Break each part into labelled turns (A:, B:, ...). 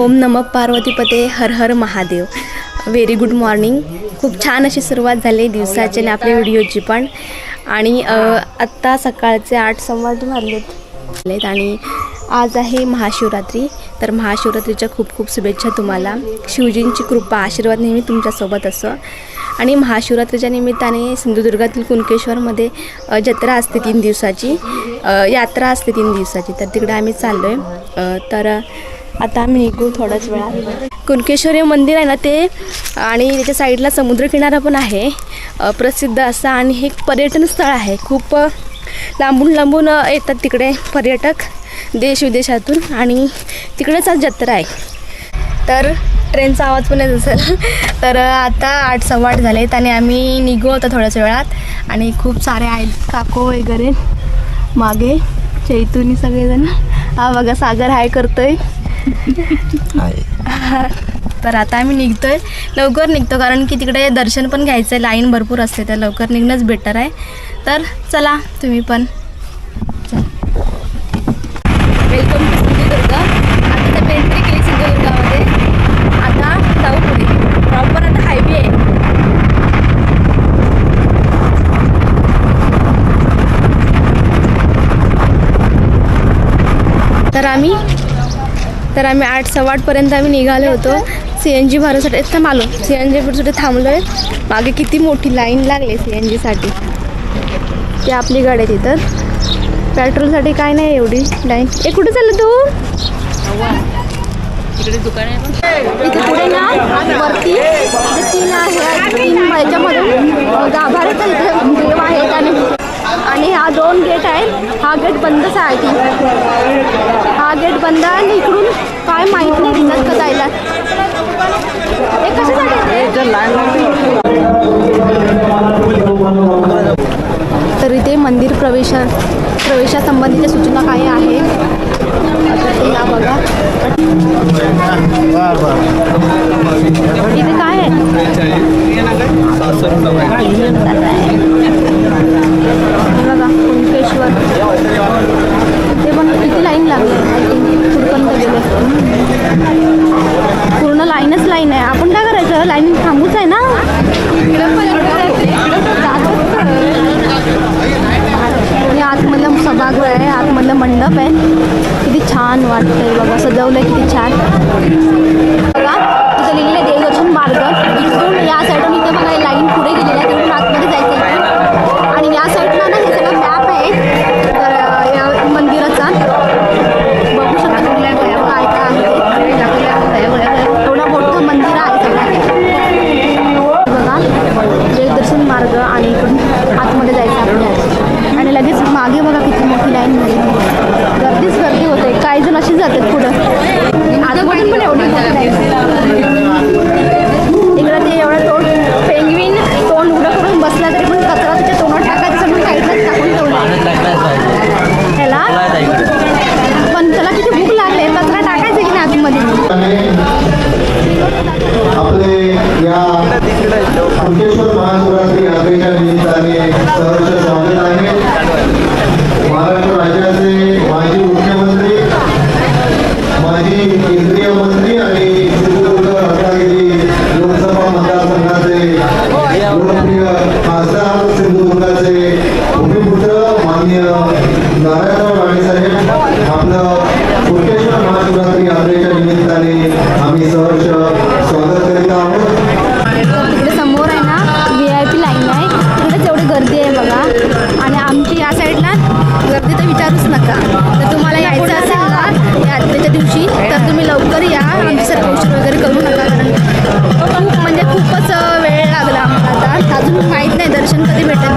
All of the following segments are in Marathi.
A: ओम नमः पार्वतीपते हर हर महादेव. व्हेरी गुड मॉर्निंग खूप छान अशी सुरुवात झाली दिवसाची आणि आपल्या व्हिडिओची पण. आणि आत्ता सकाळचे आठ संवाद मारलेत. झालेत आणि आज आहे महाशिवरात्री. तर महाशिवरात्रीच्या खूप खूप शुभेच्छा तुम्हाला. शिवजींची कृपा आशीर्वाद नेहमी तुमच्यासोबत असं. आणि महाशिवरात्रीच्या निमित्ताने सिंधुदुर्गातील कुणकेश्वरमध्ये जत्रा असते तीन दिवसाची. यात्रा असते तीन दिवसाची. तर तिकडे आम्ही चाललो आहे तर आता आम्ही निघू थोड्याच वेळा कुणकेश्वर मंदिर आहे ना ते आणि त्याच्या साईडला समुद्रकिनारा पण आहे. प्रसिद्ध असा आणि हे एक पर्यटन स्थळ आहे. खूप लांबून लांबून येतात तिकडे पर्यटक देश विदेशातून आणि तिकडेच आज जत्रा आहे. तर ट्रेनचा आवाज पण येत असेल. तर आता आठ सव्वा आठ झाले आणि आम्ही निघू होतो थोड्याच वेळात. आणि खूप सारे आहेत काको वगैरे मागे चैतुनी सगळेजण. हा बघा सागर हाय करतोय. तर आता आम्ही निघतोय. लवकर निघतो कारण की तिकडे दर्शन पण घ्यायचं आहे लाईन भरपूर असते तर लवकर निघणंच बेटर आहे. तर चला तुम्ही पण. वेलकम टू सिंधुदुर्ग आता तर एंट्री केली सिंधुदुर्गामध्ये आता जाऊ पुढे प्रॉपर आता हायवे आहे तर आम्ही तर आम्ही आठ सव्वा आठपर्यंत आम्ही निघालो होतो. सी एन जी भरासाठी थांब आलो सी एन जी भरसाठी थांबलो आहे. मागे किती मोठी लाईन लागली सी एन जीसाठी ती आपली गाडी आहे तिथं. पेट्रोलसाठी काय नाही एवढी लाईन. ए कुठे चाललं तू? इथे पुढे ना वरती. तीन आहे. तीन ह्याच्यामधून गाभाऱ्याचा इथे. देव आहेत आणि आणि हा दोन गेट आहेत हा गेट बंदच आहे ती हा गेट बंद आहे आणि इकडून काय माहीत नाही दिसत का जायला हे कशासाठी? तर इथे मंदिर प्रवेशा प्रवेशासंबंधीच्या सूचना काय आहे? या बघा. इथे काय आहे? बघा कुणकेश्वर ते पण किती लाईन लागली आय थिंक कुठपर्यंत गेले पूर्ण लाईनच लाईन आहे. आपण काय करायचं? लाईन थांबूच आहे ना? आणि आतमधलं सभागृह आहे. आतमधलं मंडप आहे. किती छान वाटतंय बघा. सजवलंय किती छान. बघा तिथं लिहिलेलं आहे देवदर्शन मार्ग. इथून या साईडून इथं बघा लाईन पुढे गेलेली आहे तिथून आतमध्ये जायचं इथून आणि या साईडला ना हे सगळं मॅप आहे तर अं, या मंदिराचा बघू शकता कुठल्या काय काय आहे ते. एवढं मोठं मंदिर आहे सगळं बघा देवदर्शन मार्ग आणि इकडून आतमध्ये जायचं आपल्याला आणि लगेच मागे बघा किती मोठी लाईन झाली गर्दीच गर्दी होते काही जण अशीच जातात पुढं आतमधून पण एवढी गर्दी तर विचारूच नका. तर तुम्हाला यायचं असेल ना यात्रेच्या दिवशी तर तुम्ही लवकर या. आमच्यासारखं औषध वगैरे करू नका कारण खूप म्हणजे खूपच वेळ लागला आम्हाला आता. अजून माहीत नाही दर्शन कधी भेटेल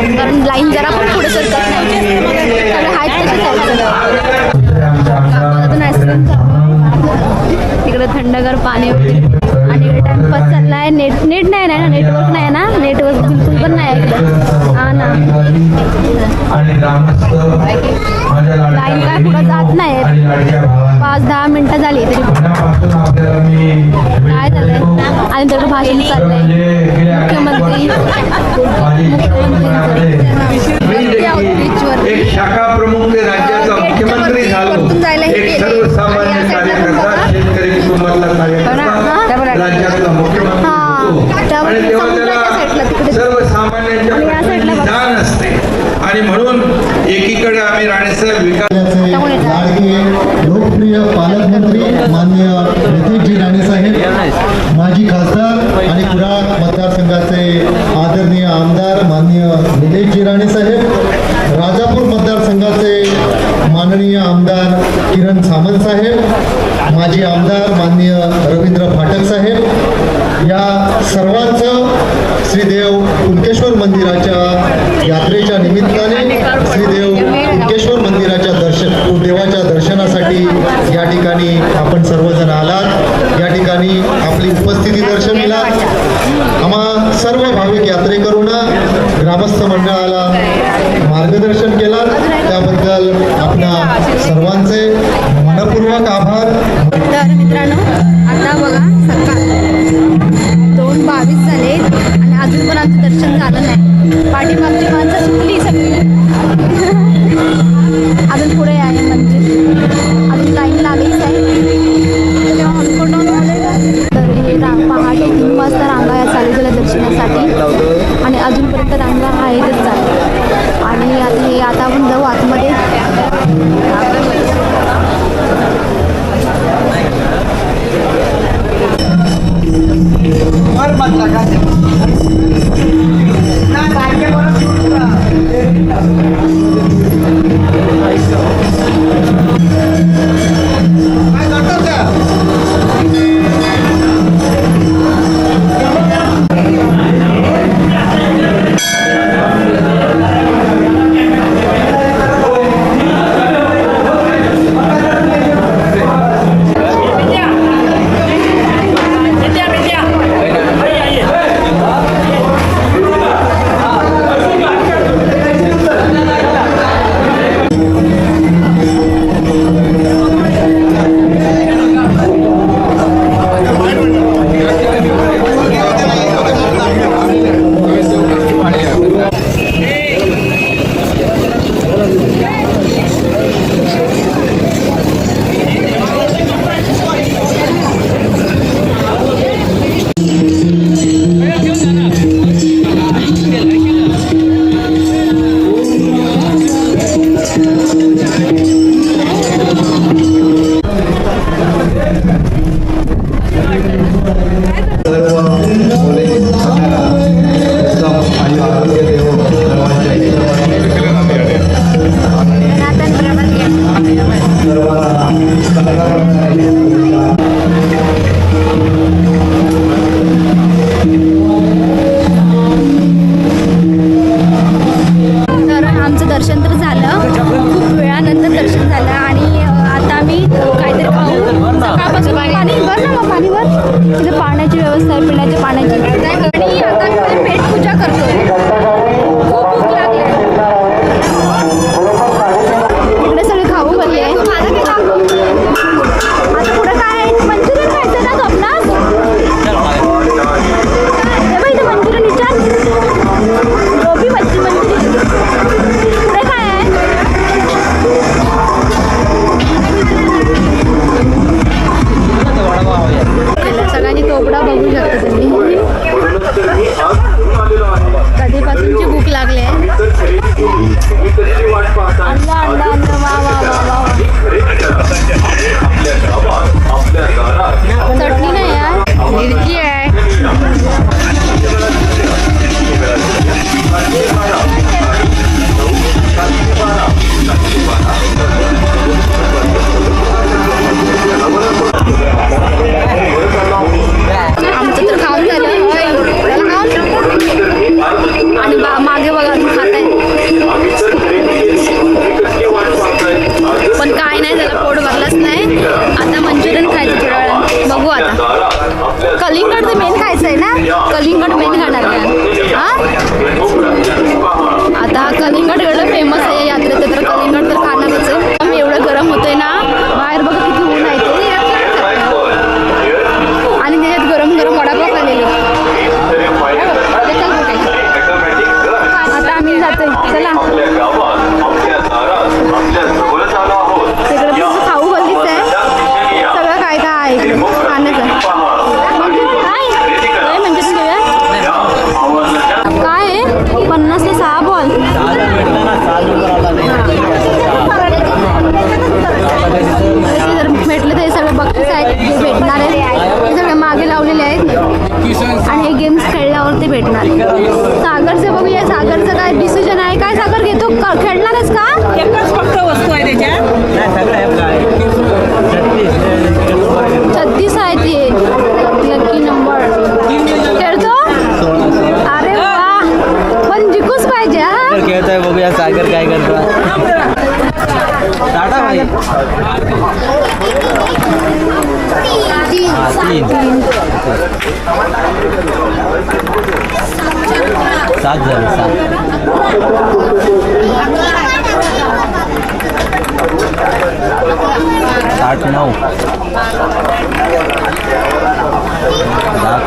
A: कारण लाईन जरा पण पुढे सरकत नाही. तसे आईस्क्रीम तिकडे थंडगार पाणी वगैरे. आणि इकडे टाइमपास चालला आहे. नेट नेट नाही ना नेटवर्क नाही ना? नेटवर्क बिलकुल पण नाही इकडे. हा ना. लाईन काय पुढं जात नाही. पाच दहा मिनटं झाली तरी. काय झालंय आणि तेवढं भाषण चाललंय.
B: म्हणजे
A: मुख्यमंत्री.
B: एक मुख्यमंत्री
A: जायला
B: राज्यातला मुख्यमंत्री आणि तेव्हा त्याला. सर्वसामान्यांच्या असते आणि म्हणून एकीकडे आम्ही राणेसाहेब विकास
C: लाडके लोकप्रिय पालकमंत्री माननीय नितीनजी राणे साहेब माजी खासदार आणि कुडाळ मतदारसंघाचे आदरणीय आमदार माननीय निलेशजी राणे साहेब राजापूर मतदारसंघाचे माननीय आमदार किरण सामंत साहेब माजी आमदार माननीय रवींद्र फाटक साहेब या सर्वांचं श्रीदेव कुणकेश्वर मंदिराच्या यात्रेच्या निमित्ताने श्रीदेव कुणकेश्वर मंदिराच्या दर्शन देवाच्या दर्शनासाठी या ठिकाणी आपण सर्वजण आलात. या ठिकाणी आपली उपस्थिती दर्शविला. आम्हा सर्व भाविक यात्रेकरूंना ग्रामस्थ मंडळाला मार्गदर्शन
A: आता बघा सकाळ दोन बावीस झाले आणि अजून पण आमचं दर्शन झालं नाही. पाठीमागची माणसं सुटली सगळी. अजून पुढे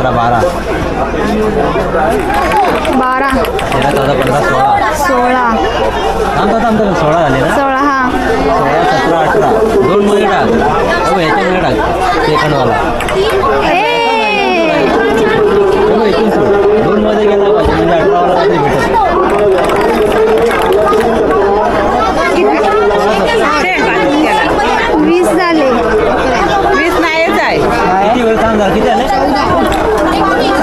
A: अठारह बारह बारह तेरह चौदह पंद्रह सोलह सोलह
D: थांब
A: थांब थांब थांब सोळा झाले ना
D: सोळा हा
A: सोळा सतरा अठरा दोन मुले टाक अहो ह्याच्यामुळे टाक सेकंडवाला इथून सोड दोन मध्ये गेला पाहिजे म्हणजे अठरावाला काहीतरी भेटेल
D: वीस झाले
E: सांगा
A: किती आले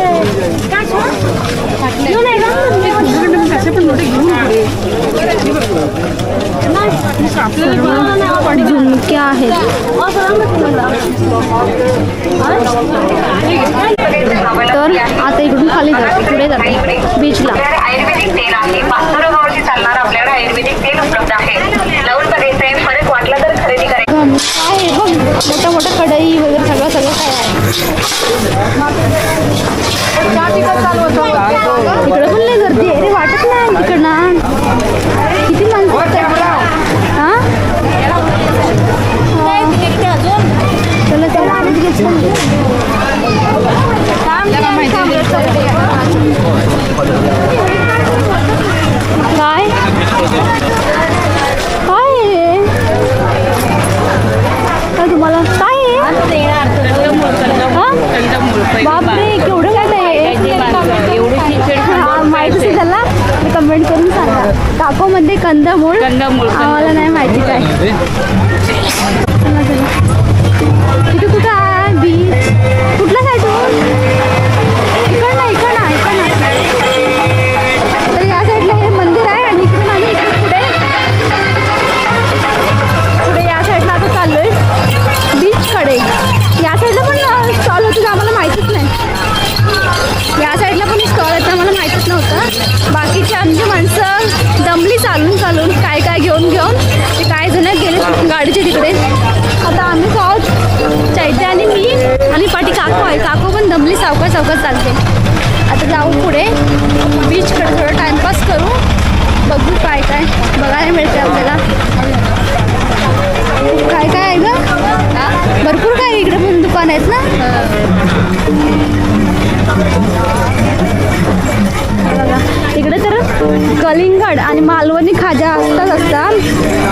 D: झुमक्या आहेत तर आता इकडून खाली जाते पुढे जाते बीचला
F: आयुर्वेदिक तेल आहे. चालणार आपल्याकडे आयुर्वेदिक तेल उपलब्ध आहे.
D: मोठ्या मोठ्या कढई वगैरे सगळं सगळं काय आहे. तिकडं पण नाही गर्दी आहे. रे वाटत नाही तिकडनं किती माणसं
A: काय? बापरे केवढं काय आहे. हा, माहिती असेल त्याला कमेंट करून सांगा. काकोमध्ये कंदमूळ
G: कंदमूळ,
A: आम्हाला नाही माहिती काय. इथे कुठं आहे? बीच. कुठला साईडून इकडनं इकडनं इकडनं. तर आहेत ना? इकडे तर कलिंगड आणि मालवणी खाजा असतात असतात.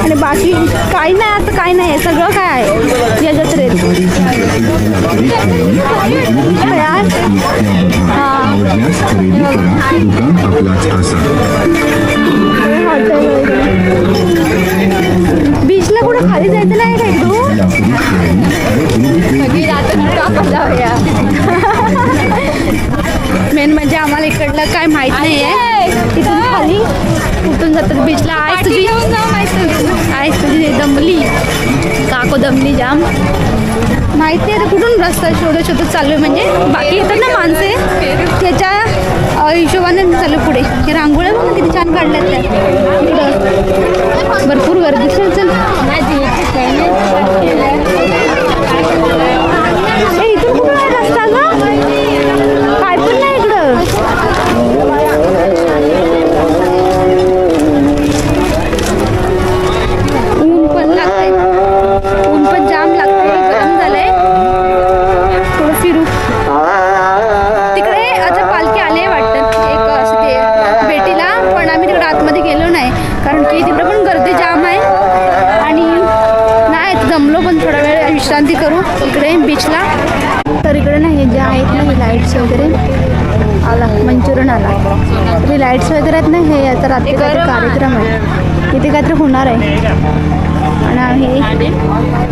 A: आणि बाकी काही नाही आता काही नाही सगळं काय आहे? कुठून जातात? बीचला आय तुझी? आय तुझी दमली? काको दमली जाम. माहिती आहे तर कुठून रस्ता छोटं छोटं चालू आहे म्हणजे. बाकी येतात ना माणसे. त्याच्या हिशोबाने चालू आहे पुढे. हे रांगोळ्या बघ ना किती छान काढल्यात त्या. भरपूर गर्दी. चल चल. इथून कुठून रस्ता ग? काय पण हे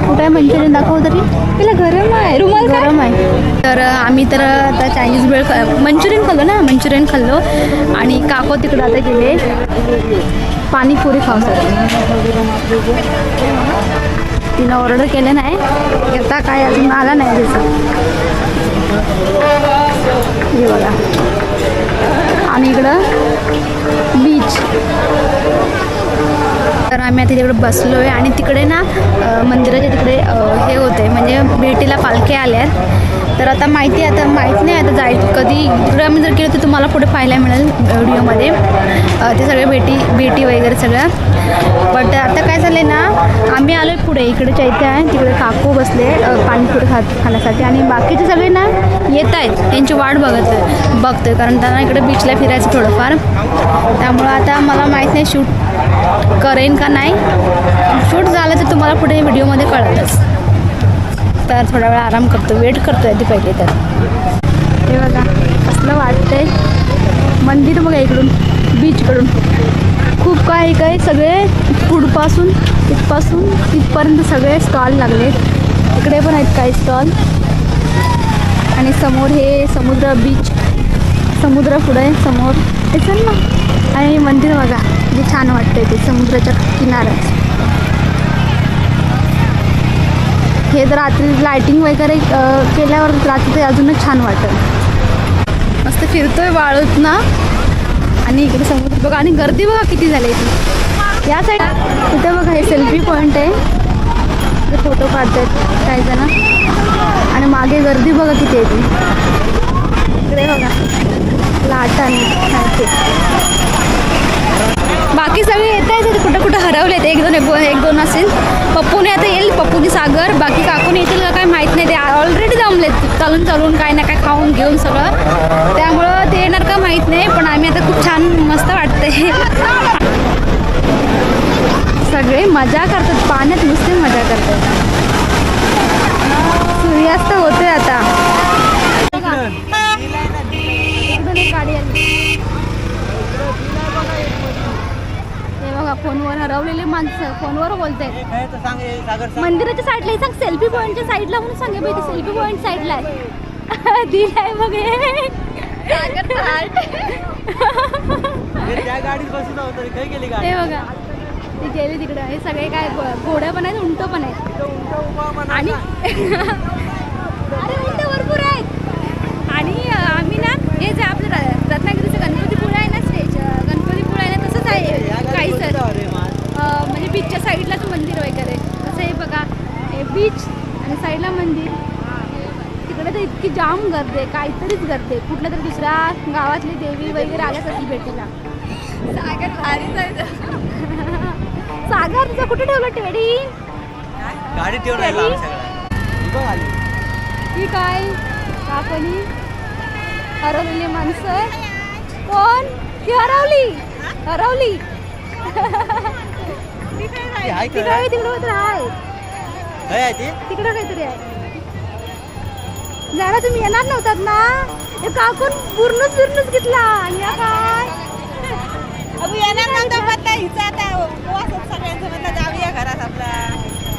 A: कुठं मंचुरियन दाखव तरी? तिला गरम आहे. रुमाल गरम आहे. तर आम्ही तर आता चायनीज वेळ मंचुरियन खाल्लो ना मंचुरियन खाल्लो. आणि काको तिकडं आता गेले. पाणीपुरी खाऊसाठी तिनं ऑर्डर केलं नाही. आता काय अजून आला नाही त्याचा हे बघा. आणि इकडं बीच कारण आम्ही आता तिकडे बसलो आहे आणि तिकडे ना मंदिराच्या तिकडे हे होते. म्हणजे भेटीला पालखे आल्यात तर आता माहिती आता माहीत नाही आता जाय कधी तिकडे आम्ही जर केलं तर तुम्हाला पुढे पाहायला मिळेल व्हिडिओमध्ये. ते सगळे भेटी भेटी वगैरे सगळं. बट आता काय झालं आहे ना आम्ही आलो आहे पुढे. इकडे चैत्य आहे तिकडे काकू बसले अ, पाणीपुरी खात खाण्यासाठी. आणि बाकीचे सगळे ना येत आहेत. त्यांची वाट बघत बघतोय. कारण त्यांना इकडे बीचला फिरायचं थोडंफार. त्यामुळं आता मला माहीत नाही शूट करेन का नाही? शूट झालं तर तुम्हाला पुढे व्हिडिओमध्ये कळतच. तर थोडा वेळ आराम करतो वेट करतो आधी पहिले तर. हे बघा कसलं वाटतंय. मंदिर बघा इकडून बीचकडून खूप काही काही सगळे पुढपासून इथपासून तिथपर्यंत सगळे स्टॉल लागले इकडे पण आहेत काही स्टॉल आणि समोर हे समुद्र बीच समुद्र पुढे आहे समोर. हे चल ना. आणि हे मंदिर बघा. जे छान वाटतंय ते समुद्राच्या किनाऱ्यात. हे तर रात्री लायटिंग वगैरे केल्यावर रात्री ते अजूनच छान वाटत. मस्त फिरतोय वाळूत ना. आणि इकडे समुद्र बघा आणि गर्दी बघा किती झाली इथे. या साईड इथे बघा हे सेल्फी पॉईंट आहे. इथे फोटो काढतायत काही जण. आणि मागे गर्दी बघा किती आहे ती. इकडे बघा. लाटा. आणि बाकी सगळे येत आहेत ते कुठं कुठं हरवलेत. एक दोन एक दोन असेल. पप्पूने आता येईल पप्पूनी सागर. बाकी काकूने येतील का काय माहीत नाही ते ऑलरेडी जमलेत. चालून चालून काय ना काय खाऊन घेऊन सगळं. त्यामुळं ते येणार का माहीत नाही पण आम्ही आता खूप छान मस्त वाटते सगळे मजा करतात पाण्यात नुसते मजा करतात. सूर्यास्त होतोय आता इकडून एक गाडी आली हे बघा फोनवर हरवलेली माणसं फोनवर बोलतायत. मंदिराच्या साईडला हे सांग सेल्फी पॉईंटच्या साईडला म्हणून सांगे बाई सेल्फी पॉईंट साईडला आहे. दिलाय बघ हे. हे बघा ती गेली तिकडं. हे सगळे काय घो- घोडं पण आहेत उंट पण आहेत. आणि अरे उंट भरपूर आहेत. आणि आम्ही ना हे जे आपलं र- रत्नागिरीचं गणपतीपुळे आहे ना स्टेज अं, गणपतीपुळे आहे ना तसंच आहे काही सर बीचच्या साईडलाच मंदिर वगैरे. तसं हे बघा हे बीच आणि साईडला मंदिर. तिकडे तर इतकी जाम गर्दी आहे काहीतरीच गर्दी आहे. कुठल्या तरी दुसऱ्या गावातली देवी वगैरे आल्याच असेल भेटीला सागर भारी सागर तुझं कुठे ठेवलं टेडी?
D: गाडी आली
A: ही काय काकणी हरवलेली माणसं. कोण? ती हरवली. हरवली.
D: ती आहे
A: तिकडे
D: का
A: आहे, तिकडे तर आहे
D: आहे आहे ती?
A: तिकडं काहीतरी आहे. जरा तुम्ही येणार नव्हतात ना? हे काकून पूर्ण फिरणच घेतला. आणि हा काय?
G: अगं येणार नव्हतं पत्ता हिचा आता उपवासात सगळ्यांचं. म्हणलं जाऊया घरात आपला.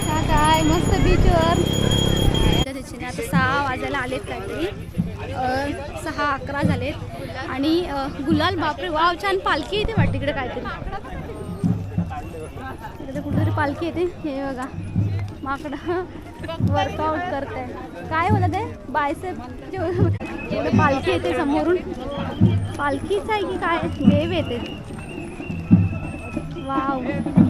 A: हा काय मस्त बीचवर त्या दिवशीने आता सहा वाजायला आलेत काहीतरी. अं, सहा अकरा झालेत. आणि गुलाल बापरे वाव छान पालखी येते वाटते इकडे काहीतरी. पालखी येते. हे बघा. माकडं वर्कआउट करते काय बोलत आहे? बायसेप पालखी येते समोरून. पालखीच आहे की काय? देव येते. वाव.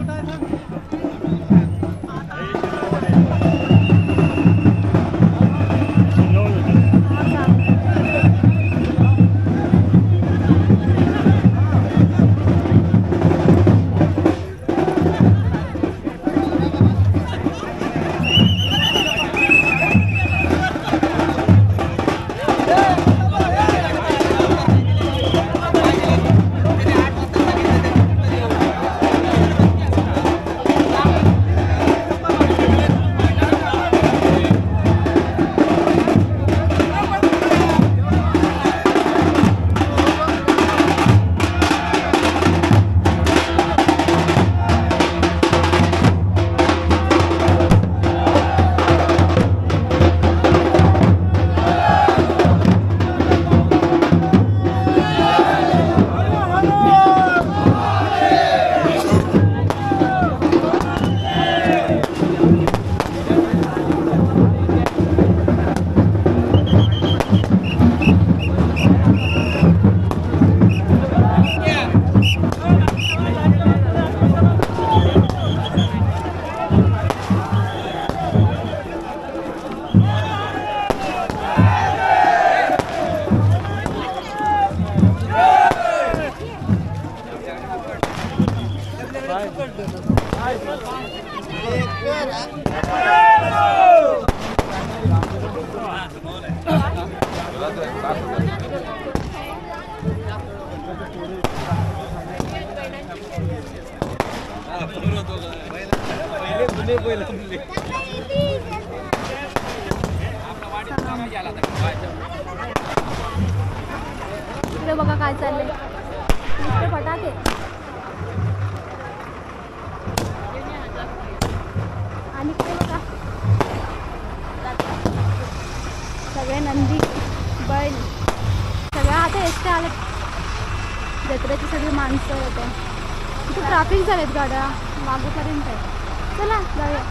A: चालले. नुसते फटाके. आणि इकडे बघा. सगळे नंदी बैल सगळ्या आता एसट्या आल्या जत्रेची सगळी माणसं होते. इथे ट्रॅफिक झालेत गाड्या. मागोपर्यंत आहे चला जाऊया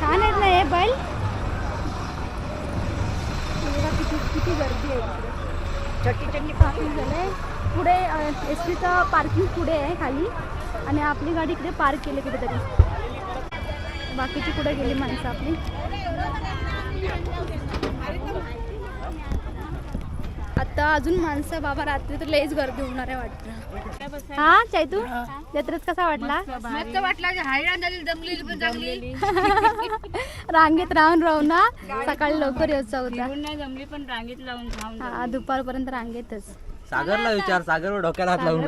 A: छान आहेत ना हे बैल हे बघा किती किती गर्दी आहे इकडे चट्टी चट्टी ट्रॅफिक झालंय पुढे टीचं पार्किंग पुढे आहे खाली. आणि आपली गाडी इकडे पार्क केली कुठेतरी. बाकीची कुठे गेली माणसं आपली? आता अजून माणसं बाबा रात्री तर लईच गर्दी होणार आहे वाटतं. हा चैतू? जत्रेत कसा वाटला?
G: मस्त वाटला हायराण झाली दमलेली पण चांगली.
A: रांगेत राहून राहून ना सकाळी लवकर यायचा होता.
G: नाही जमली पण रांगेत लावून
A: हा दुपारपर्यंत रांगेतच.
D: सागरला विचार सागरवर डोक्याला हात लावून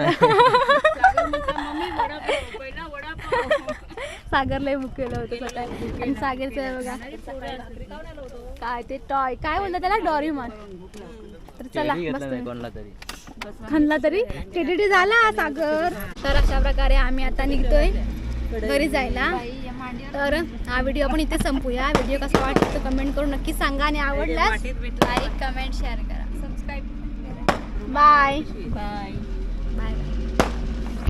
A: सागरला. बुक केलं होतं सकाळी आणि सागरचं आहे बघा. काय ते टॉय काय बोलतात त्याला? डॉरीमॉन तर चला
D: कोणाला तरी.
A: खणला तरी? टेडिटी झाला सागर. तर अशा प्रकारे आम्ही आता निघतोय घरी जायला. तर हा व्हिडिओ आपण इथे संपूया. व्हिडिओ कसा वाटतो कमेंट करून नक्की सांगा आणि आवडल्यास लाईक कमेंट शेअर करा. Subscribe Bye.
G: Bye.